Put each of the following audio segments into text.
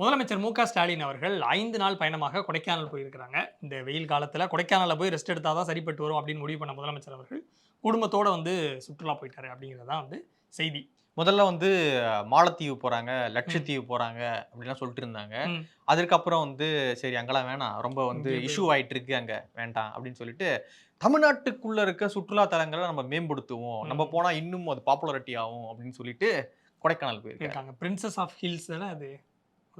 முதலமைச்சர் மு க ஸ்டாலின் அவர்கள் ஐந்து நாள் பயணமாக கொடைக்கானல் போயிருக்கிறாங்க. இந்த வெயில் காலத்துல கொடைக்கானல்ல போய் ரெஸ்ட் எடுத்தாதான் தான் சரிப்பட்டு வரும் அப்படின்னு முடிவு பண்ண முதலமைச்சர் அவர்கள் குடும்பத்தோட வந்து சுற்றுலா போயிட்டாரு அப்படிங்கிறதான் வந்து செய்தி. முதல்ல வந்து மாலத்தீவு போறாங்க லட்சத்தீவு போறாங்க அப்படிலாம் சொல்லிட்டு இருந்தாங்க. அதுக்கப்புறம் வந்து சரி அங்கெல்லாம் வேணாம் ரொம்ப வந்து இஷ்யூ ஆயிட்டு இருக்கு அங்க வேண்டாம் அப்படின்னு சொல்லிட்டு தமிழ்நாட்டுக்குள்ள இருக்க சுற்றுலா தலங்களை நம்ம மேம்படுத்துவோம். நம்ம ம். போனா இன்னும் அது பாப்புலாரிட்டி ஆகும் அப்படின்னு சொல்லிட்டு கொடைக்கானல் போயிருக்காங்க. பிரின்சஸ் ஆஃப் ஹில்ஸ் தானே அது?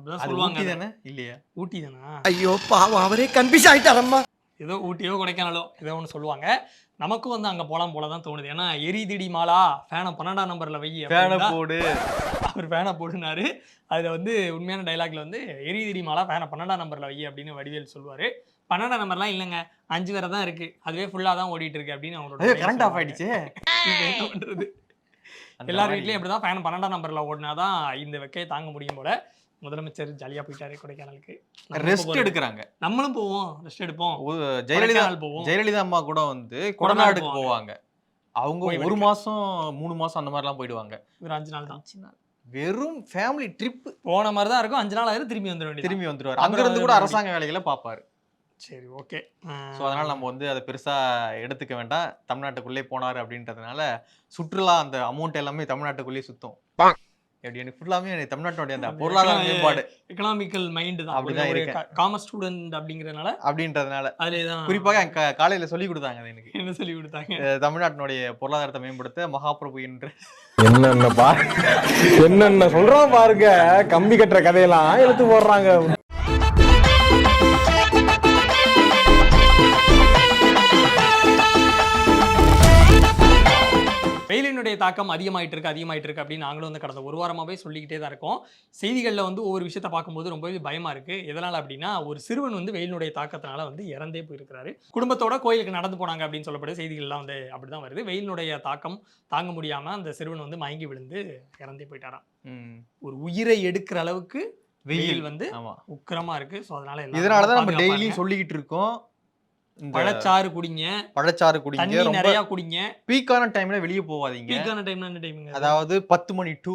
அப்படிதான் சொல்லுவாங்க. தானே? இல்லையா? ஊட்டி தானா ஐயோ பாவம் அவரே கன்ஃபியூஸ் ஆயிட்டாரம்மா. ஏதோ ஊட்டியோ கொடைக்கானலோ ஏதோ ஒன்று சொல்லுவாங்க. நமக்கும் வந்து அங்கே போகலாம் போல தான் தோணுது. ஏன்னா எரிதிடி மாலா ஃபேனை பன்னெண்டாம் நம்பரில் வை ஃபேனை போடு. அவர் ஃபேனை போடுனாரு. அதில் வந்து உண்மையான டைலாக்ல வந்து எரிதிடி மாலா ஃபேனை பன்னெண்டாம் நம்பரில் வை அப்படின்னு வடிவேல் சொல்லுவார். பன்னெண்டாம் நம்பர்லாம் இல்லைங்க. அஞ்சு வரை தான் இருக்கு. அதுவே ஃபுல்லாக தான் ஓடிட்டு இருக்கு அப்படின்னு அவங்களோட கரண்ட் ஆஃப். ஆயிடுச்சு. எல்லார். வீட்லயும் இப்படி தான் ஃபேன் பன்னெண்டாம் நம்பரில் ஓடினாதான் இந்த வெக்கையை தாங்க முடியும் போல. முதலமைச்சர் ஜாலியாக போயிட்டாரு கொடைக்கானலுக்கு. ரெஸ்ட். எடுக்கிறாங்க. நம்மளும் போவோம் ரெஸ்ட் எடுப்போம். ஜெயலலிதா போவோம். ஜெயலலிதா அம்மா கூட வந்து கொடநாடு கொடநாடுக்கு போவாங்க. அவங்க ஒரு. மாசம் மூணு மாசம் அந்த மாதிரிலாம் போயிடுவாங்க. ஒரு அஞ்சு நாள் தான். வெறும் ஃபேமிலி ட்ரிப் போன மாதிரி தான் இருக்கும். அஞ்சு நாள் ஆயிரம் திரும்பி வந்துட வேண்டியது திரும்பி வந்துருவாரு அப்புறம் அங்க இருந்து கூட. அரசாங்க வேலைகளை பார்ப்பாரு. சரி ஓகே. ஸோ அதனால நம்ம வந்து அதை பெருசா எடுத்துக்க வேண்டாம். தமிழ்நாட்டுக்குள்ளே போனாரு அப்படின்றதுனால சுற்றுலா அந்த அமௌண்ட் எல்லாமே தமிழ்நாட்டுக்குள்ளேயே சுத்தும். எப்படி எனக்கு ஃபுல்லாமே எனக்கு அந்த பொருளாதார மேம்பாடு எக்கனாமிக்கல் மைண்ட் தான். அப்படிதான் ஒரு இருக்கேன். காமர்ஸ் ஸ்டூடெண்ட் அப்படிங்கறதுனால அப்படின்றதுனால. அதுல தான் குறிப்பாக என் காலையில சொல்லி கொடுத்தாங்க அது எனக்கு. என்ன சொல்லி கொடுத்தாங்க? தமிழ்நாட்டினுடைய பொருளாதாரத்தை மேம்படுத்த மகாபிரபு என்று. என்னென்ன பா என்னென்ன சொல்றான் பாருங்க. கம்பி கட்டுற கதையெல்லாம் எடுத்து போடுறாங்க. வெயிலினுடைய தாக்கம் அதிகமாயிட்டு இருக்கு அதிகமாயிட்டு இருக்கு அப்படின்னு நாங்களும் வந்து கடந்த ஒரு வாரமாவே சொல்லிக்கிட்டே தான் இருக்கோம். செய்திகளில் வந்து ஒவ்வொரு விஷயத்த பார்க்கும்போது ரொம்பவே பயமா இருக்கு. எதனால அப்படின்னா ஒரு சிறுவன் வந்து வெயிலினுடைய தாக்கத்தினால வந்து இறந்தே போயிருக்கிறாரு. குடும்பத்தோட கோயிலுக்கு நடந்து போனாங்க அப்படின்னு சொல்லப்படுற செய்திகள்லாம் வந்து அப்படிதான் வருது. வெயிலினுடைய தாக்கம் தாங்க முடியாம அந்த சிறுவன் வந்து மயங்கி விழுந்து இறந்தே போயிட்டாராம். ஒரு உயிரை எடுக்கிற அளவுக்கு வெயில். வந்து உக்கிரமா இருக்கு. ஸோ அதனால எல்லாரும் இதனாலதான் நம்ம டெய்லியும். சொல்லிக்கிட்டு இருக்கோம். பழச்சாறு குடிங்க. பழச்சாறு குடிங்க. நிறைய குடிங்க. பீக்கான டைம்ல வெளியே போகாதீங்க பீக்கான டைம்ல என்ன டைமிங் அதாவது பத்து மணி டு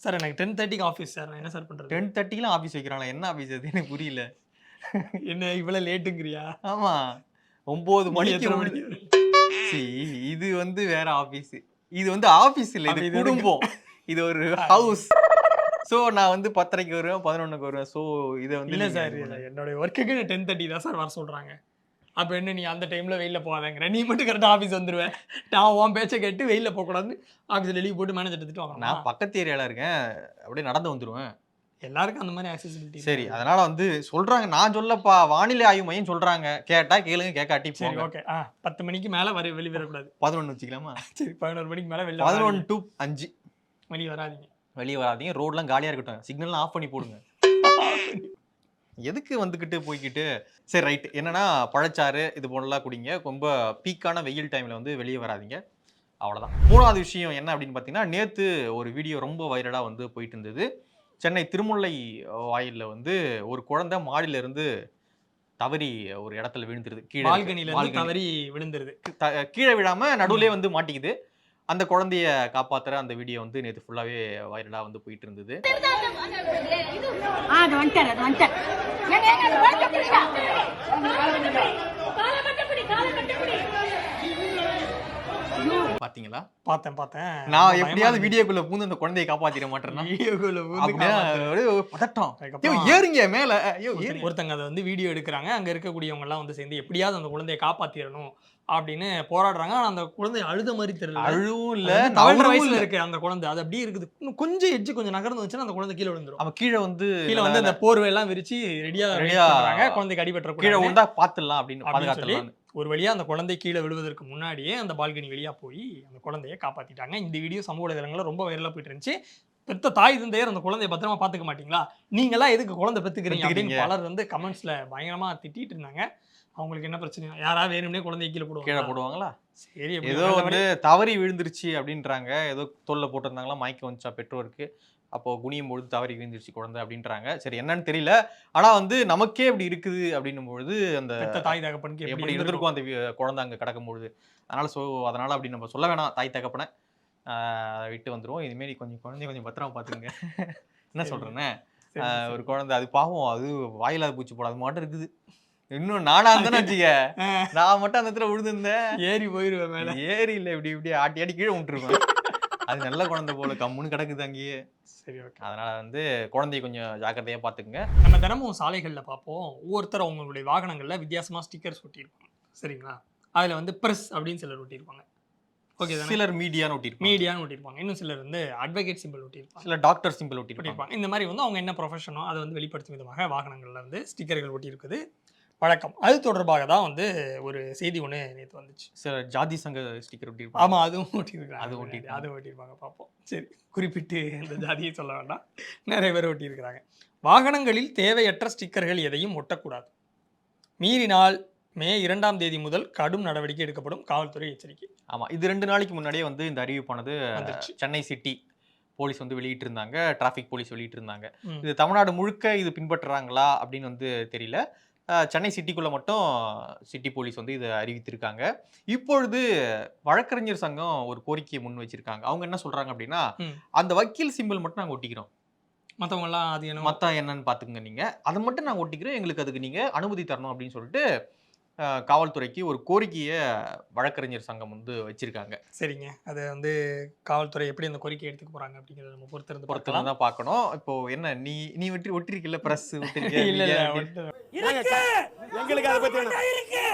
சார் எனக்கு டென் தேர்ட்டிக்கு ஆஃபீஸ் சார். நான் என்ன சார் பண்றது? டென் தேர்ட்டிலாம் ஆஃபீஸ் வைக்கிறாங்க என்ன ஆஃபீஸ் அது? எனக்கு புரியல. என்ன இவ்வளவு லேட்டுங்கிறியா ஆமா. ஒன்பது மணிக்கு எத்தனை மணிக்கு இது வந்து வேற ஆபீஸ் இது வந்து ஆபீஸ் இல்ல இது? குடும்பம். இது ஒரு ஹவுஸ் சோ நான் வந்து பத்தரைக்கு வருவேன் பதினொன்னுக்கு வருவேன். சோ இதை வந்து இல்ல சார் இது பண்ண- என்னோட ஒர்க்குக்கு டென் தேர்ட்டி தான் சார் வர சொல்றாங்க. அப்ப என்ன நீ அந்த டைம்ல வெயில போகாதங்கிற. நீ மட்டும் கரெக்டா ஆஃபீஸ் வந்துருவேன். நான் உன் பேச்சை கேட்டு வெயில போக கூடாது ஆஃபீஸ்ல லீவ் போட்டு மேனேஜர் எடுத்துட்டு வாங்க நான் பக்கத்து ஏரியால இருக்கேன். அப்படியே நடந்து வந்துருவேன். எல்லாருக்கும் அந்த மாதிரி ஆக்சசிபிலிட்டி சரி அதனால வந்து சொல்றாங்க. நான் சொல்லப்பா வானிலை ஆய்வு மையம் சொல்றாங்க. கேட்டா கேளுங்க கேட்காட்டி சரி ஓகே ஆ பத்து மணிக்கு மேல வர வெளிய வரக்கூடாது. பதினொன்னு வச்சுக்கலாமா? சரி பதினோரு மணிக்கு மேல வெளில பதினொன்னு டு அஞ்சு. வெளியே வராதீங்க. வெளியே வராதீங்க. ரோட்லாம் காலியா இருக்கட்டும். சிக்னல்லாம் ஆஃப் பண்ணி போடுங்க. எதுக்கு வந்துக்கிட்டு போய்க்கிட்டு? சரி ரைட் என்னன்னா பழச்சாறு இது போலலாம் குடிங்க. ரொம்ப பீக்கான வெயில் டைம்ல வந்து வெளியே வராதீங்க. அவ்வளவுதான். மூணாவது விஷயம் என்ன அப்படின்னு பார்த்தீங்கன்னா நேத்து ஒரு வீடியோ ரொம்ப வைரலா வந்து போயிட்டு இருந்தது சென்னை திருமுல்லை வாயில்ல வந்து ஒரு குழந்தை மாடியில இருந்து தவறி ஒரு இடத்துல விழுந்துருது. கீழே. தவறி விழுந்துருது. கீழே விழாம நடுவுலயே வந்து மாட்டிக்குது. அந்த குழந்தைய காப்பாத்துற அந்த வீடியோ வந்து நேற்று ஃபுல்லாவே வைரலா வந்து போயிட்டு இருந்தது ஆ, அது வந்துட்டாரு அது வந்துட்டாரு ஏங்க ஏங்க அது வழுக்க பிடிங்க. காலை கட்டு பிடி காலை கட்டு பிடி பாத்தீங்களா? பார்த்தேன் பார்த்தேன் நான் எப்படியாவது வீடியோக்குள்ள பூந்து அந்த குழந்தையை காப்பாத்திட மாட்டேன்னா? வீடியோக்குள்ள பதட்டம். ஐயோ, ஏறுங்க மேல. ஒருத்தங்க- அதை வந்து வீடியோ எடுக்கிறாங்க. அங்க இருக்கக்கூடியவங்க எல்லாம் வந்து சேர்ந்து எப்படியாவது அந்த குழந்தையை காப்பாத்திரணும் அப்படின்னு போராடுறாங்க. ஆனா அந்த குழந்தை அழுத மாதிரி தெரியல. அழுவும் இல்ல. தவழ்ற வயசுல இருக்கு அந்த குழந்தை. அது அப்படியே இருக்குது. இன்னும் கொஞ்சம் எட்ஜ் கொஞ்சம் நகர்ந்து வந்துச்சுன்னா அந்த குழந்தை கீழே விழுந்துரும். அவன் கீழே வந்து கீழே வந்து அந்த போர்வை எல்லாம் விரிச்சு ரெடியா ரெடியா குழந்தைக்கு அடிபட்டுற கீழே விழுந்தா பாத்துடலாம் அப்படின்னு சொல்லி ஒரு வழியா அந்த குழந்தை கீழே விழுவதற்கு முன்னாடியே அந்த பால்கனி வெளியா போய் அந்த குழந்தைய காப்பாத்திட்டாங்க. இந்த வீடியோ சமூக வலைதளங்கள்ல ரொம்ப வைரலா போயிட்டு இருந்துச்சு. பெத்த தாய் தந்தையர் அந்த குழந்தைய பத்திரமா பாத்துக்க மாட்டீங்களா? நீங்களா எதுக்கு குழந்தை பெத்துக்கிறீங்க அப்படின்னு. பலர் வந்து கமெண்ட்ஸ்ல பயங்கரமா திட்டிட்டு இருந்தாங்க. அவங்களுக்கு என்ன பிரச்சனை? யாராவது வேணும்னே குழந்தைய கீழே கீழே போடுவாங்க போடுவாங்களா? சரி ஏதோ வந்து தவறி விழுந்துருச்சு அப்படின்றாங்க. ஏதோ தோல்ல போட்டிருந்தாங்களா? மயக்கம் வந்துச்சா பெற்றோருக்கு? அப்போ குனியும் பொழுது தவறி விழுந்துருச்சு குழந்தை அப்படின்றாங்க. சரி என்னன்னு தெரியல. ஆனா வந்து நமக்கே இப்படி இருக்குது அப்படின்னும் பொழுது அந்த தாய் தகப்பனுக்கு எப்படி இருந்திருக்கும் அந்த குழந்தை அங்க கிடக்கும் பொழுது அதனால சோ அதனால அப்படி நம்ம சொல்ல வேணாம். தாய் தகப்பனை. ஆஹ் விட்டு வந்துருவோம். இதுமாரி கொஞ்சம் குழந்தைய கொஞ்சம் பத்திரமா பாத்துக்கங்க. என்ன. சொல்றேன்னு. ஒரு குழந்தை அது பாவம். அது வாயிலாத பூச்சி போட அது மட்டும் இருக்குது. இன்னும் நானா இருந்தேன்னு வச்சுக்க நான் மட்டும் அந்த இடத்துல விழுந்திருந்தேன். ஏறி போயிருவேன் மேல. ஏறி இல்ல. இப்படி இப்படி ஆட்டி ஆட்டி கீழே விட்டுருவேன். அது நல்ல குழந்தை போல கம்முன்னு கிடக்குது அங்கேயே. சரி ஓகே. அதனால வந்து குழந்தைய கொஞ்சம் ஜாக்கிரதையா பாத்துக்குங்க நம்ம தினமும் சாலைகளில் பார்ப்போம். ஒவ்வொருத்தர் அவங்களுடைய வாகனங்கள்ல வித்தியாசமா ஸ்டிக்கர்ஸ் ஒட்டியிருப்பாங்க. சரிங்களா? அதுல வந்து பிரஸ் அப்படின்னு சிலர் ஒட்டியிருப்பாங்க. ஓகே சிலர் மீடியான்னு ஒட்டிருப்பாங்க மீடியான்னு ஒட்டியிருப்பாங்க. இன்னும் சிலர் வந்து அட்வொகேட் சிம்பிள் ஒட்டியிருப்பாங்க. சில டாக்டர் சிம்பிள் ஒட்டிருப்பாங்க ஒட்டியிருப்பாங்க. இந்த மாதிரி வந்து அவங்க என்ன ப்ரொஃபஷனோ அதை வந்து வெளிப்படுத்தும் விதமாக வாகனங்கள்ல வந்து ஸ்டிக்கர்கள் ஒட்டியிருக்குது. வழக்கம். அது தொடர்பாக தான் வந்து ஒரு செய்தி ஒன்று நேற்று வந்துச்சு. சில ஜாதி சங்க ஸ்டிக்கர் ஒட்டிருப்பாங்க ஆமா அதுவும் ஒட்டியிருக்காங்க அது ஒட்டியிருக்காங்க. அது ஒட்டியிருப்பாங்க பார்ப்போம் சரி குறிப்பிட்டு இந்த ஜாதியை சொல்ல வேண்டாம். நிறைய பேர் ஒட்டியிருக்கிறாங்க. வாகனங்களில் தேவையற்ற ஸ்டிக்கர்கள் எதையும் ஒட்டக்கூடாது. மீறினால் மே இரண்டாம் தேதி முதல் கடும் நடவடிக்கை எடுக்கப்படும் காவல்துறை எச்சரிக்கை. ஆமா இது ரெண்டு நாளைக்கு முன்னாடியே வந்து இந்த அறிவிப்பானது சென்னை சிட்டி போலீஸ் வந்து வெளியிட்டு இருந்தாங்க டிராஃபிக் போலீஸ் வெளியிட்டு இருந்தாங்க ம். இது தமிழ்நாடு முழுக்க இது பின்பற்றுறாங்களா அப்படின்னு வந்து தெரியல. சென்னை சிட்டிக்குள்ள மட்டும் சிட்டி போலீஸ் வந்து இதை அறிவித்திருக்காங்க. இப்பொழுது வழக்கறிஞர் சங்கம் ஒரு கோரிக்கையை முன் வச்சிருக்காங்க. அவங்க என்ன சொல்றாங்க அப்படின்னா. அந்த வக்கீல் சிம்பிள் மட்டும் நாங்க ஒட்டிக்கிறோம். மத்தவங்க எல்லாம் அது என்ன மத்த என்னன்னு பாத்துக்கங்க நீங்க. அதை மட்டும் நாங்க ஒட்டிக்கிறோம். எங்களுக்கு அதுக்கு நீங்க அனுமதி தரணும் அப்படின்னு சொல்லிட்டு காவல்துறைக்கு ஒரு கோரிக்கையை வழக்கறிஞர் சங்கம் வந்து வச்சிருக்காங்க. சரிங்க. அது வந்து காவல்துறை எப்படி அந்த கோரிக்கை எடுத்துக்க போறாங்க அப்படிங்கறத நம்ம பொறுத்திருந்து பொறுத்து பார்க்கலாம். தான் பார்க்கணும். இப்போ என்ன நீ நீ வெட்டி ஒட்டிருக்கல பிரஸ் இல்ல இல்ல எங்களுக்கு அதை பத்தி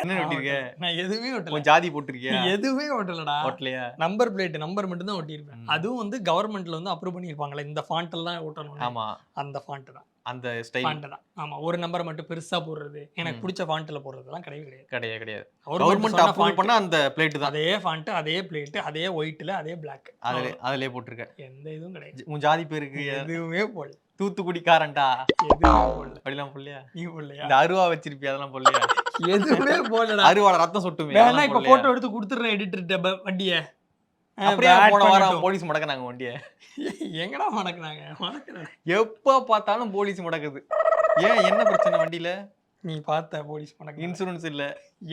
என்ன ஒட்டிருக்க? நான் எதுவுமே ஒட்டல. ஜாதி போட்டிருக்கியா? எதுவுமே ஒட்டலடா. ஒட்டலையா? நம்பர் பிளேட் நம்பர் மட்டும் தான் ஒட்டியிருப்பேன். அதுவும் வந்து கவர்மெண்ட்ல வந்து அப்ரூவ் பண்ணியிருப்பாங்களே இந்த ஃபாண்ட் எல்லாம் ஒட்டணும் ஆமா. அந்த ஃபாண்ட் தான். அந்த ஸ்டைல் தான். ஆமா ஒரு நம்பரை மட்டும் பெருசா போடுறது எனக்கு. பிடிச்ச ஃபாண்ட்ல போடுறதுலாம் கிடையவே கிடையாது. கிடையாது. கிடையாது கவர்மெண்ட் அப்ரூவ் பண்ண அந்த பிளேட் தான். அதே ஃபாண்ட் அதே பிளேட் அதே ஒயிட்ல அதே பிளாக் அதுல அதுலயே போட்டிருக்க. எந்த இதுவும் கிடையாது. உன் ஜாதி பேருக்கு எதுவுமே போடல. தூத்துக்குடிக்காரன்டா. அப்படிலாம் சொல்லியா நீ போடலையா? இந்த அருவா வச்சிருப்பியா? அதெல்லாம் சொல்லியா எதுவுமே போடலடா. அருவால ரத்தம் சொட்டுமே வேணா இப்ப போடலையா? போட்டோ எடுத்து கொடுத்துறேன் எடிட்டர் வண்டிய. அப்படியே போன வாரம். போலீஸ் முடக்கினாங்க வண்டிய. எங்கடா மடக்குனாங்க? மடக்குறாங்க. எப்ப பார்த்தாலும் போலீஸ் முடக்குது. ஏன்? என்ன பிரச்சனை வண்டியில? நீ பார்த்த போலீஸ் மடக்கு இன்சூரன்ஸ் இல்ல.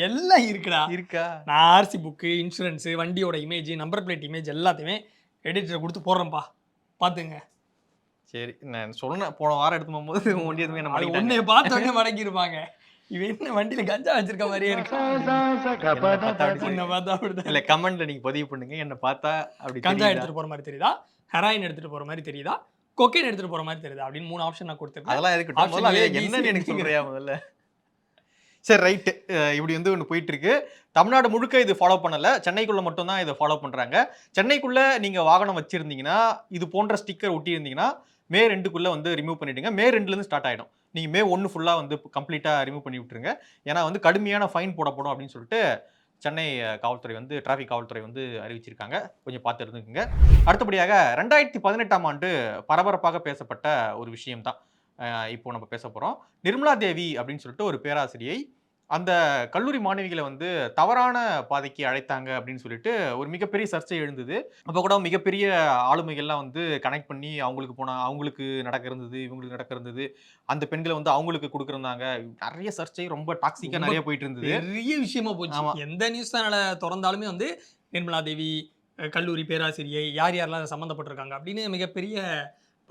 எல்லாம் இருக்குடா. இருக்கா? நான் ஆர்சி புக்கு இன்சூரன்ஸு வண்டியோட இமேஜ் நம்பர் பிளேட் இமேஜ் எல்லாத்தையுமே எடிட்டர் கொடுத்து போடுறேன்ப்பா. பார்த்துங்க. சரி நான் சொன்னேன் போன வாரம் எடுத்து போகும்போது வண்டி எதுவுமே மடக்கிட்டாங்க. உன்னைய பார்த்த உடனே மடக்கிருப்பாங்க. இவன் என்ன வண்டியில கஞ்சா வச்சிருக்க மாதிரியே இருக்கு. என்ன பார்த்தா அப்படிதான் இல்ல கமெண்ட்ல நீங்க பதிவு பண்ணுங்க. என்ன பார்த்தா அப்படி கஞ்சா? எடுத்துட்டு போற மாதிரி தெரியுதா? ஹெராயின் எடுத்துட்டு போற மாதிரி தெரியுதா? கொக்கைன் எடுத்துட்டு போற மாதிரி தெரியுதா? அப்படின்னு மூணு ஆப்ஷன் நான் கொடுத்துருக்கேன். அதெல்லாம் இருக்கட்டும் என்னன்னு எனக்கு. சொல்றியா முதல்ல? சரி ரைட்டு இப்படி வந்து ஒன்று போயிட்டு இருக்கு தமிழ்நாடு முழுக்க இது ஃபாலோ பண்ணல. சென்னைக்குள்ள மட்டும் தான் இதை ஃபாலோ பண்றாங்க. சென்னைக்குள்ள நீங்க வாகனம் வச்சிருந்தீங்கன்னா இது போன்ற ஸ்டிக்கர் ஒட்டி இருந்தீங்கன்னா மே ரெண்டுக்குள்ள வந்து ரிமூவ் பண்ணிடுங்க. மே ரெண்டுல இருந்து ஸ்டார்ட் ஆயிடும். நீங்கள் மே ஒன்று ஃபுல்லாக வந்து கம்ப்ளீட்டாக ரிமூவ் பண்ணி விட்டுருங்க. ஏன்னா வந்து கடுமையான ஃபைன் போடப்படும் அப்படின்னு சொல்லிட்டு சென்னை காவல்துறை வந்து டிராஃபிக் காவல்துறை வந்து அறிவிச்சிருக்காங்க. கொஞ்சம் பார்த்து இருந்துக்குங்க அடுத்தபடியாக ரெண்டாயிரத்தி பதினெட்டாம் ஆண்டு பரபரப்பாக பேசப்பட்ட ஒரு விஷயம் தான் இப்போ நம்ம பேச போகிறோம் நிர்மலா தேவி அப்படின்னு சொல்லிட்டு ஒரு பேராசிரியை அந்த கல்லூரி மாணவிகளை வந்து தவறான பாதைக்கு அழைத்தாங்க அப்படின்னு சொல்லிட்டு ஒரு மிகப்பெரிய சர்ச்சை எழுந்தது. அப்போ கூட மிகப்பெரிய ஆளுமைகள்லாம் வந்து கனெக்ட் பண்ணி அவங்களுக்கு போனா அவங்களுக்கு நடக்க இருந்தது இவங்களுக்கு நடக்க இருந்தது அந்த பெண்களை வந்து அவங்களுக்கு கொடுக்குறாங்க நிறைய சர்ச்சை ரொம்ப டாக்ஸிக்கா ரொம்ப நிறைய போயிட்டு இருந்தது. பெரிய விஷயமா போச்சு. எந்த நியூஸ் சேனலை திறந்தாலுமே வந்து நிர்மலா தேவி கல்லூரி பேராசிரியை யார் யாரெல்லாம் சம்மந்தப்பட்டிருக்காங்க அப்படின்னு மிகப்பெரிய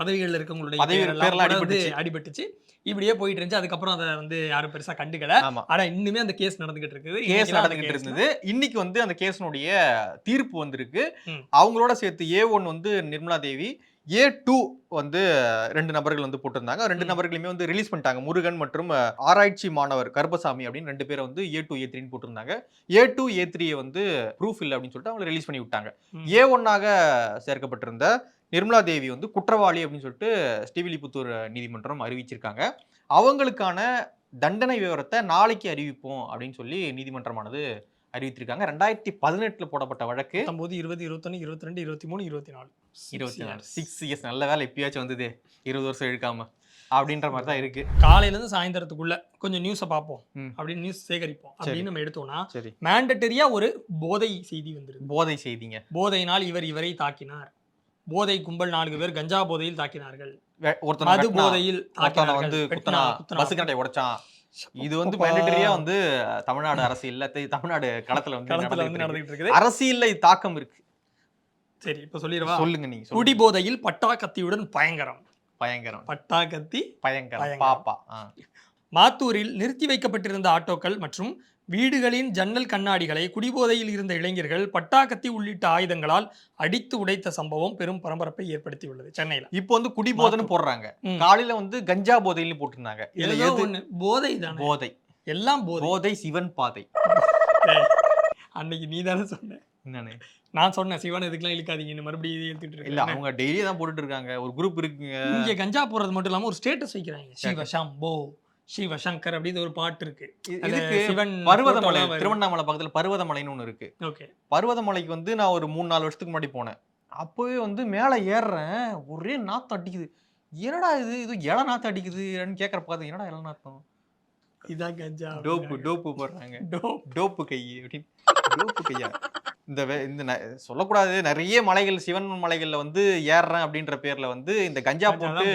பதவிகள்ல இருக்கவங்களுடைய பதவி வந்து அடிபட்டுச்சு. இப்படியே போயிட்டு இருந்துச்சு. அதுக்கப்புறம் அதை வந்து யாரும் பெருசா கண்டுக்கல. ஆனா இன்னுமே அந்த கேஸ் நடந்துகிட்டு இருக்குது. கேஸ் நடந்துகிட்டு இருந்தது. இன்னைக்கு வந்து அந்த கேஸினுடைய தீர்ப்பு வந்திருக்கு. அவங்களோட சேர்த்து ஏ ஒன் வந்து நிர்மலா தேவி ஏ டூ வந்து ரெண்டு நபர்கள் வந்து போட்டிருந்தாங்க. ரெண்டு. நபர்களுமே வந்து ரிலீஸ் பண்ணிட்டாங்க. முருகன் மற்றும் ஆராய்ச்சி மாணவர் கருப்பசாமி அப்படின்னு ரெண்டு பேரை வந்து ஏ டூ ஏ த்ரீன்னு போட்டிருந்தாங்க. ஏ டூ ஏ த்ரீயை வந்து ப்ரூஃப் இல்லை அப்படின்னு சொல்லிட்டு அவங்களை ரிலீஸ் பண்ணி விட்டாங்க. ஏ ஒன்னாக சேர்க்கப்பட்டிருந்த நிர்மலா தேவி வந்து குற்றவாளி அப்படின்னு சொல்லிட்டு ஸ்ரீவில்லிபுத்தூர் நீதிமன்றம் அறிவிச்சிருக்காங்க. அவங்களுக்கான தண்டனை விவரத்தை நாளைக்கு அறிவிப்போம் அப்படின்னு சொல்லி நீதிமன்றமானது அறிவித்திருக்காங்க. ரெண்டாயிரத்தி பதினெட்டுல போடப்பட்ட வழக்கு. பத்தொன்பது இருபது இருபத்தொன்னு இருபத்தி ரெண்டு இருபத்தி மூணு இருபத்தி நாலு. இருபத்தி நாலு சிக்ஸ் இயர்ஸ் நல்ல வேலை இப்பயாச்சும் வந்தது. இருபது வருஷம் இழுக்காம. அப்படின்ற மாதிரி தான் இருக்கு. காலையில இருந்து சாயந்தரத்துக்குள்ள கொஞ்சம் நியூஸை பார்ப்போம். அப்படின்னு நியூஸ் சேகரிப்போம். அப்படின்னு நம்ம எடுத்தோம்னா சரி. மேண்டட்டரியா ஒரு போதை செய்தி வந்துருது. போதை செய்திங்க. போதையினால் இவர் இவரை தாக்கினார். போதை கும்பல் நான்கு பேர் கஞ்சா போதையில் தாக்கினார்கள் ஒருத்தனை மது போதையில். வந்து குத்தனா. பஸ் கட்டை உடைச்சான் இது வந்து. மேண்டட்டரியா வந்து தமிழ்நாடு அரசியல்ல தமிழ்நாடு களத்துல வந்து களத்துல வந்து நடந்துட்டு இருக்குது அரசியல்ல தாக்கம் இருக்கு சரி இப்ப சொல்லிடுவா சொல்லுங்க நீங்க. குடி போதையில் பட்டா கத்தியுடன் பயங்கரம் பயங்கரம் பட்டா கத்தி பயங்கரம். பாப்பா. மாத்தூரில் நிறுத்தி வைக்கப்பட்டிருந்த ஆட்டோக்கள் மற்றும் வீடுகளின் ஜன்னல் கண்ணாடிகளை குடிபோதையில் இருந்த இளைஞர்கள் பட்டா கத்தி உள்ளிட்ட ஆயுதங்களால் அடித்து உடைத்த சம்பவம் பெரும் பரபரப்பை ஏற்படுத்தியுள்ளது சென்னையில. இப்போ வந்து குடிபோதைன்னு போடுறாங்க. காலையில வந்து கஞ்சா போதைன்னு போட்டிருந்தாங்க. ஏதோ ஒண்ணு. போதை தானே. போதை. எல்லாம் போதை. போதை சிவன் பாதை. அன்னைக்கு நீ தானே சொன்ன. என்னன்னு நான் சொன்னேன் சிவன் இதுக்கெல்லாம் இழுக்காதீங்கன்னு மறுபடியும் இது இழுத்துட்டு இல்ல அவங்க டெய்லி தான் போட்டுட்டு இருக்காங்க. ஒரு குரூப் இருக்குங்க. இங்க கஞ்சா போடுறது மட்டும் இல்லாம ஒரு ஸ்டேட்டஸ் வைக்கிறாங்க. சிவ சம்போ. சிவ சங்கர் அப்படின்னு ஒரு பாட்டு இருக்கு. இதுக்கு சிவன் பர்வதமலை திருவண்ணாமலை பக்கத்துல பர்வதமலைன்னு ஒண்ணு இருக்கு. ஓகே. பர்வதமலைக்கு வந்து நான் ஒரு மூணு நாலு வருஷத்துக்கு முன்னாடி போனேன். அப்போவே வந்து மேலே ஏறுறேன் ஒரே நாத்தம் அடிக்குது. என்னடா இது? இது இள நாத்தம் அடிக்குதுன்னு கேட்குற பார்த்து என்னடா இள நாத்தம்? இதான் கஞ்சா டோப்பு டோப்பு போடுறாங்க. டோப் டோப்பு கை அப்படின்னு. டோப்பு கையா? இந்த இந்த சொல்லக்கூடாது. நிறைய மலைகள் சிவன் மலைகள்ல வந்து ஏறுறேன் அப்படின்ற பேர்ல வந்து இந்த கஞ்சா போட்டு.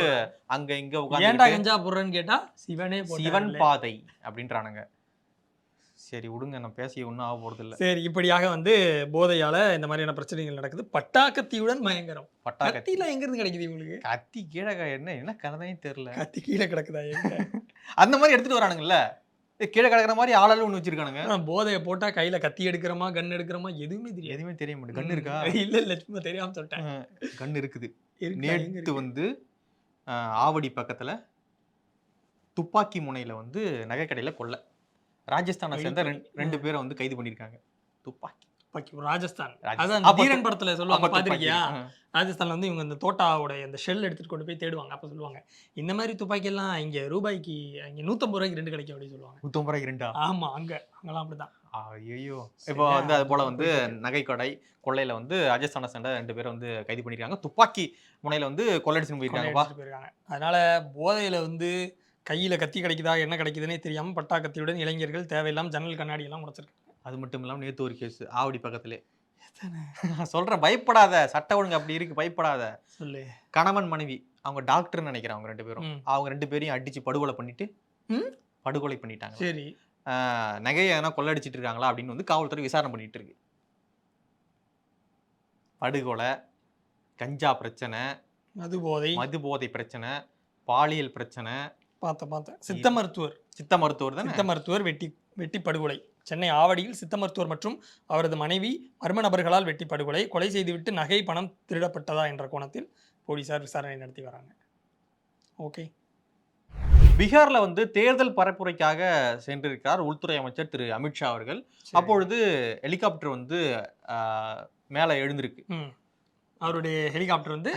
அங்க இங்க ஏன்டா கஞ்சா போடுறேன்னு கேட்டா சிவனே சிவன். பாதை அப்படின்றானுங்க. சரி விடுங்க. நான் பேசி ஒன்றும் ஆக போறது இல்ல சரி இப்படியாக வந்து போதையால இந்த மாதிரியான பிரச்சனைகள் நடக்குது. பட்டாக்கத்தியுடன் பயங்கரம் பட்டா கத்தி கத்திலாம் எங்க இருந்து கிடைக்குது உங்களுக்கு கத்தி கீழே என்ன என்ன கதையும் தெரியல. கத்தி கீழே கிடக்குதா அந்த மாதிரி எடுத்துட்டு வரானுங்கல்ல? கீழே கிடக்குற மாதிரி ஆளாலும் ஒண்ணு வச்சிருக்கானுங்க. போதையை போட்டா கையில கத்தி எடுக்கிறோமா கன் எடுக்கிறோமா எதுவுமே தெரியாது. எதுவுமே தெரிய மாட்டேங்குது. கண்ணு இருக்கா? இல்ல இல்ல சும்மா தெரியாம சொல்லிட்டேன். கண்ணு இருக்குது. இருக்கு? வந்து ஆவடி பக்கத்துல துப்பாக்கி முனையில வந்து நகைக்கடையில கொள்ள ராஜஸ்தானை சேர்ந்த ரெண்டு- பேரை வந்து கைது பண்ணிருக்காங்க துப்பாக்கி துப்பாக்கி, ராஜஸ்தான். அதான் படத்துல சொல்லுவாங்க. பாத்திருக்கியா. ராஜஸ்தான்ல வந்து இவங்க இந்த தோட்டாவோட அந்த ஷெல் எடுத்துட்டு கொண்டு போய் தேடுவாங்க அப்ப சொல்லுவாங்க. இந்த மாதிரி துப்பாக்கி எல்லாம் இங்க ரூபாய்க்கு இங்க நூத்தம்பது ரூபாய்க்கு ரெண்டு கிடைக்கும் அப்படின்னு சொல்லுவாங்க. நூத்தம்பது ரூபாய்க்கு ரெண்டா? ஆமா அங்க. அங்கெல்லாம் அப்படிதான். ஐயோ இப்போ? வந்து அது போல வந்து நகைக்கடை கொள்ளையில வந்து ராஜஸ்தானை சேர்ந்த ரெண்டு பேரை வந்து கைது பண்ணிருக்காங்க. துப்பாக்கி முனையில வந்து கொள்ளையடிச்சுன்னு போயிருக்காங்கப்பா. கொள்ளையடிச்சிட்டு போயிருக்காங்க. அதனால போதையில வந்து கையில கத்தி கிடைக்குதா என்ன கிடைக்குதுன்னே தெரியாம பட்டா கத்தியுடன் இளைஞர்கள் தேவையில்லாம ஜன்னல் கண்ணாடி எல்லாம் உடைச்சிருக்காங்க. அது மட்டும் இல்லாம நேத்து ஒரு கேஸ் ஆவடி பக்கத்திலே. சொல்றேன் பயப்படாத சட்ட ஒழுங்கு அப்படி இருக்கு பயப்படாத. சொல்லு. கணவன் மனைவி அவங்க டாக்டர்னு நினைக்கிறேன் அவங்க ரெண்டு பேரும். அவங்க ரெண்டு பேரையும் அடிச்சு படுகொலை பண்ணிட்டு ம்? படுகொலை பண்ணிட்டாங்க. சரி. நகையை எதனா கொள்ளடிச்சிட்டு இருக்காங்களா அப்படின்னு வந்து காவல்துறை விசாரணை பண்ணிட்டு இருக்கு. படுகொலை கஞ்சா பிரச்சனை மது போதை. மது போதை பிரச்சனை பாலியல் பிரச்சனை. பார்த்தேன் பார்த்தேன். சித்த மருத்துவர். சித்த மருத்துவர் தானே? சித்த மருத்துவர் வெட்டி வெட்டி படுகொலை. சென்னை ஆவடியில் சித்த மருத்துவர் மற்றும் அவரது மனைவி மர்ம நபர்களால் வெட்டி படுகொலை கொலை செய்துவிட்டு நகை பணம் திருடப்பட்டதா என்ற கோணத்தில் போலீசார் விசாரணை நடத்தி வராங்க. ஓகே. பீகார்ல வந்து தேர்தல் பரப்புரைக்காக சென்றிருக்கிறார் உள்துறை அமைச்சர் திரு அமித்ஷா அவர்கள். அப்பொழுது ஹெலிகாப்டர் வந்து மேல எழுந்திருக்கு. அவருடைய ஹெலிகாப்டர் வந்து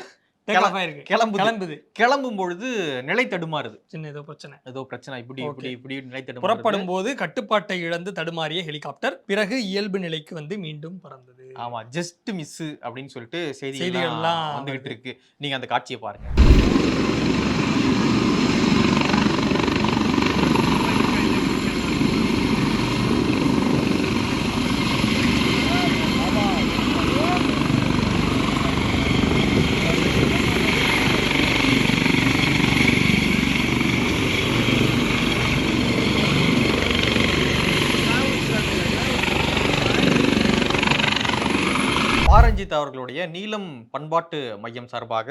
ஆயிருக்கு கிளம்புது. கிளம்பும் பொழுது நிலை தடுமாறுது. சின்ன ஏதோ பிரச்சனை. ஏதோ பிரச்சனை இப்படி இப்படி. இப்படி நிலை தடுமாறுது. புறப்படும் போது கட்டுப்பாட்டை இழந்து தடுமாறிய ஹெலிகாப்டர் பிறகு இயல்பு நிலைக்கு வந்து மீண்டும் பறந்தது. ஆமா ஜஸ்ட் மிஸ் அப்படின்னு சொல்லிட்டு செய்திகள்லாம் செய்திகள்லாம் வந்துகிட்டு இருக்கு. நீங்க அந்த காட்சியை பாருங்க. ஆரஞ்சித் நீலம் பண்பாட்டு மையம் சார்பாக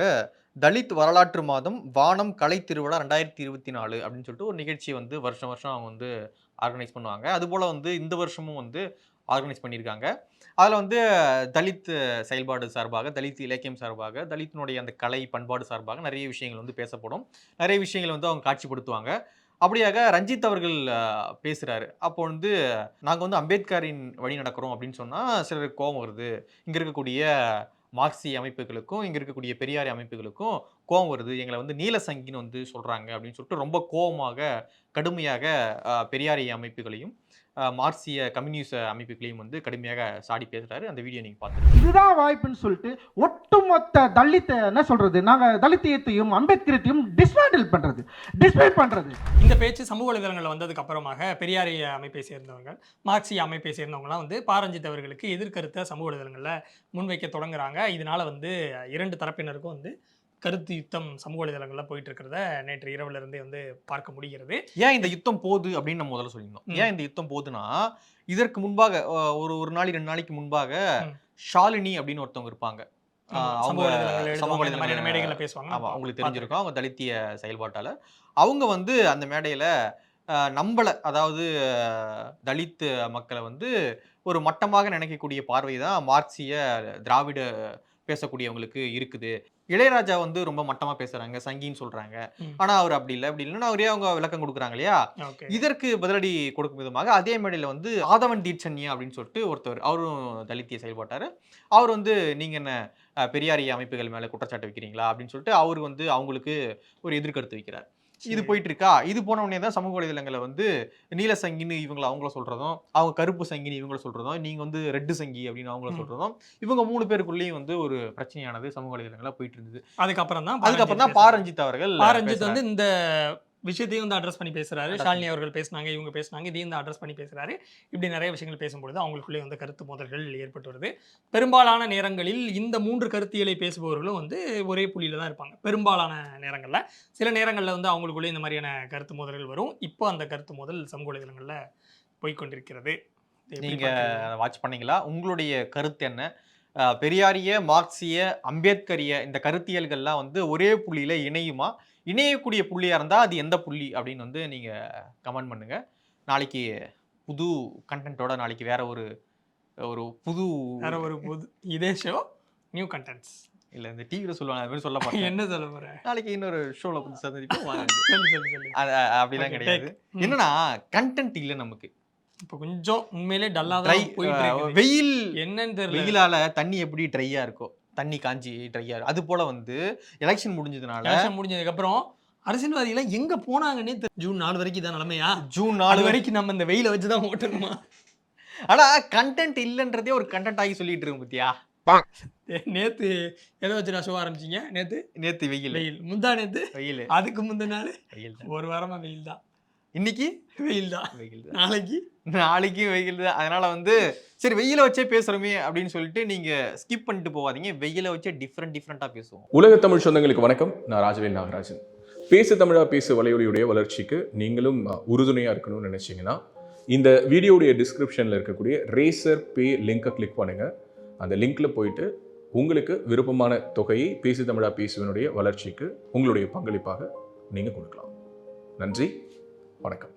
தலித் வரலாற்று மாதம் வானம் கலை திருவிழா ரெண்டாயிரத்தி இருபத்தி நாலு அப்படின்னு சொல்லிட்டு ஒரு நிகழ்ச்சி வந்து வருஷம் வருஷம் அவங்க வந்து ஆர்கனைஸ் பண்ணுவாங்க. அதுபோல் வந்து இந்த வருஷமும் வந்து ஆர்கனைஸ் பண்ணியிருக்காங்க. அதில் வந்து தலித் செயல்பாடு சார்பாக தலித் இலக்கியம் சார்பாக தலித்தினுடைய அந்த கலை பண்பாடு சார்பாக நிறைய விஷயங்கள் வந்து பேசப்படும். நிறைய விஷயங்கள் வந்து அவங்க காட்சிப்படுத்துவாங்க. அப்படியாக ரஞ்சித் அவர்கள் பேசுகிறாரு அப்போ வந்து நாங்கள் வந்து அம்பேத்கரின் வழி நடக்கிறோம் அப்படின்னு சொன்னால் சிலருக்கு கோபம் வருது. இங்கே இருக்கக்கூடிய மார்க்சிய அமைப்புகளுக்கும் இங்கே இருக்கக்கூடிய பெரியாரி அமைப்புகளுக்கும் கோபம் வருது. எங்களை வந்து நீலசங்கின்னு வந்து சொல்கிறாங்க அப்படின்னு சொல்லிட்டு ரொம்ப கோபமாக கடுமையாக அஹ், பெரியாரி அமைப்புகளையும் மார்க்சிய கம்யூனிஸ்ட் அமைப்புகளையும் வந்து கடுமையாக சாடி பேசுறாரு. அந்த வீடியோ நீங்கள் பார்த்து இதுதான் வாய்ப்புன்னு சொல்லிட்டு ஒட்டுமொத்த தலித்த என்ன சொல்றது? நாங்க தலித்தியத்தையும் அம்பேத்கரத்தையும் டிஸ்மேண்டில் பண்றது. டிஸ்மேண்ட் பண்றது. இந்த பேச்சு சமூக வலைதளங்களில் வந்ததுக்கு அப்புறமாக பெரியாரிய அமைப்பை சேர்ந்தவங்க மார்க்சிய அமைப்பை சேர்ந்தவங்கலாம் வந்து பாரஞ்சித் அவர்களுக்கு எதிர்கருத்தை சமூக வலைதளங்களில் முன்வைக்க தொடங்குறாங்க. இதனால வந்து இரண்டு தரப்பினருக்கும் வந்து கருத்து யுத்தம் சமூக வலைதளங்களில் போயிட்டு இருக்கிறத நேற்று இரவுல இருந்தே வந்து பார்க்க முடிகிறது. ஏன் இந்த யுத்தம் போகுது அப்படின்னு நம்ம முதல்ல சொல்லியிருந்தோம். ஏன் இந்த யுத்தம் போகுதுன்னா இதற்கு முன்பாக ஒரு ஒரு நாளைக்கு ரெண்டு நாளைக்கு முன்பாக. ஷாலினி அப்படின்னு ஒருத்தவங்க இருப்பாங்க. அவங்க சமூக மேடைகள்ல பேசுவாங்க. ஆமா உங்களுக்கு தெரிஞ்சிருக்கும் அவங்க தலித்திய செயல்பாட்டால. அவங்க வந்து அந்த மேடையில நம்மள அதாவது அஹ், தலித் மக்களை வந்து ஒரு மட்டமாக நினைக்கக்கூடிய பார்வை தான் மார்க்சிய திராவிட பேசக்கூடியவங்களுக்கு இருக்குது. இளையராஜா வந்து ரொம்ப மட்டமா பேசுறாங்க சங்கின்னு சொல்றாங்க. ஆனா அவர் அப்படி இல்லை அப்படி இல்லைன்னா அவரே அவங்க விளக்கம் கொடுக்குறாங்க இல்லையா? இதற்கு பதிலடி கொடுக்கும் விதமாக அதே மேடையில் வந்து ஆதவன் தீட்சன்யா அப்படின்னு சொல்லிட்டு ஒருத்தர் அவரும் தலித்திய செயல்பட்டாரு. அவர் வந்து நீங்க என்ன பெரியாரிய அமைப்புகள் மேல குற்றச்சாட்டு வைக்கிறீங்களா? அப்படின்னு சொல்லிட்டு அவர் வந்து அவங்களுக்கு ஒரு எதிர்கருத்து வைக்கிறார். இது போயிட்டு இருக்கா இது போன உடனே தான் சமூக வலைதளங்களை வந்து நீல சங்கின்னு இவங்கள அவங்கள சொல்றதும் அவங்க கருப்பு சங்கின்னு இவங்கள சொல்றதும் நீங்க வந்து ரெட்டு சங்கி அப்படின்னு அவங்கள. சொல்றதும் இவங்க மூணு பேருக்குள்ளேயும் வந்து ஒரு பிரச்சனையானது சமூக வலைதளங்களா போயிட்டு இருந்தது அதுக்கப்புறம் தான் அதுக்கப்புறம் தான். பாரஞ்சித் அவர்கள் பாரஞ்சித். வந்து இந்த விஷயத்தையும் வந்து அட்ரஸ் பண்ணி பேசுறாரு. Address ஷாலினி அவர்கள் பேசுனாங்க இவங்க பேசுனாங்க இதையும் வந்து அட்ரஸ் பண்ணி பேசுறாரு. இப்படி நிறைய விஷயங்கள் பேசும்பொழுது அவங்களுக்குள்ளே வந்து கருத்து மோதல்கள் ஏற்பட்டு வருது. பெரும்பாலான நேரங்களில் இந்த மூன்று கருத்தியலை பேசுபவர்களும் வந்து ஒரே புள்ளியில தான் இருப்பாங்க. பெரும்பாலான நேரங்களில். சில நேரங்களில் வந்து அவங்களுக்குள்ளே இந்த மாதிரியான கருத்து மோதல்கள் வரும். இப்போ அந்த கருத்து மோதல் சமூக வலைதளங்களில் போய்க்கொண்டிருக்கிறது. இதை எப்படி நீங்க பார்க்கறீங்க? வாட்ச் பண்ணீங்களா? உங்களுடைய கருத்து என்ன? பெரியாரிய மார்க்சிய அம்பேத்கரிய இந்த கருத்தியல்கள்லாம் வந்து ஒரே புள்ளியில இணையுமா? இணையக்கூடிய புள்ளியா இருந்தா அது எந்த புள்ளி அப்படின்னு வந்து நீங்க கமெண்ட் பண்ணுங்க. நாளைக்கு புது கண்டென்ட்டோட நாளைக்கு வேற ஒரு ஒரு புது வேற ஒரு புது இதே ஷோ நியூ கண்டென்ட்ஸ் இல்ல இந்த டிவில சொல்லுவாங்க அது மாதிரி சொல்ல மாட்டேன். என்ன சொல்ல போற? நாளைக்கு இன்னொரு ஷோல புது சந்திப்போம். சொல்லு சொல்லு சொல்லு அப்படிலாம் கிடையாது. என்னன்னா கண்டென்ட் இல்ல நமக்கு. இப்போ கொஞ்சம் உண்மையிலே டல்லா ட்ரை தான் போயிட்டு இருக்கு வெயில். என்னன்னு தெரியல. வெயிலால தண்ணி எப்படி ட்ரையா இருக்கோ தண்ணி காஞ்சி ட்ரையா அது போல வந்து எலெக்ஷன் முடிஞ்சதுனால எலெக்ஷன் முடிஞ்சதுக்கு அப்புறம் அரசியல்வாதிகள் எங்க போனாங்கன்னே. ஜூன் நாலு வரைக்கும் தான் நிலைமையா? ஜூன் நாலு வரைக்கும் நம்ம இந்த வெயில வச்சு தான் ஓட்டணுமா? ஆனா கண்டென்ட் இல்லன்றதே ஒரு கண்டென்ட் ஆகி சொல்லிட்டு இருக்கு பத்தியா? நேத்து எதை வச்சு நான் ஷோ ஆரம்பிச்சீங்க? நேத்து? நேத்து வெயில். வெயில். முந்தா நேத்து? வெயில். அதுக்கு முந்தின நாள் வெயில். ஒரு வாரமா வெயில் தான் இன்னைக்கு? வெயில் தான் வெயில் தான் நாளைக்கு? நாளைக்கு வெயில். தான் அதனால வந்து சரி வெயில வச்சே பேசுறோமே அப்படின்னு சொல்லிட்டு நீங்க ஸ்கிப் பண்ணிட்டு போகாதீங்க வெயில வச்சே டிஃப்ரெண்ட் டிஃப்ரெண்டா பேசுவோம். உலக தமிழ் சொந்தங்களுக்கு வணக்கம். நான் ராஜவேல் நாகராஜன். பேசு தமிழா பேசு வலையொலியுடைய வளர்ச்சிக்கு நீங்களும் உறுதுணையாக இருக்கணும்னு நினைச்சீங்கன்னா இந்த வீடியோடைய டிஸ்கிரிப்ஷனில் இருக்கக்கூடிய ரேசர் பே லிங்கை கிளிக் பண்ணுங்கள் அந்த லிங்க்கில் போயிட்டு உங்களுக்கு விருப்பமான தொகையை பேசு தமிழா பேசுவனுடைய வளர்ச்சிக்கு உங்களுடைய பங்களிப்பாக நீங்கள் கொடுக்கலாம். நன்றி. வணக்கம்.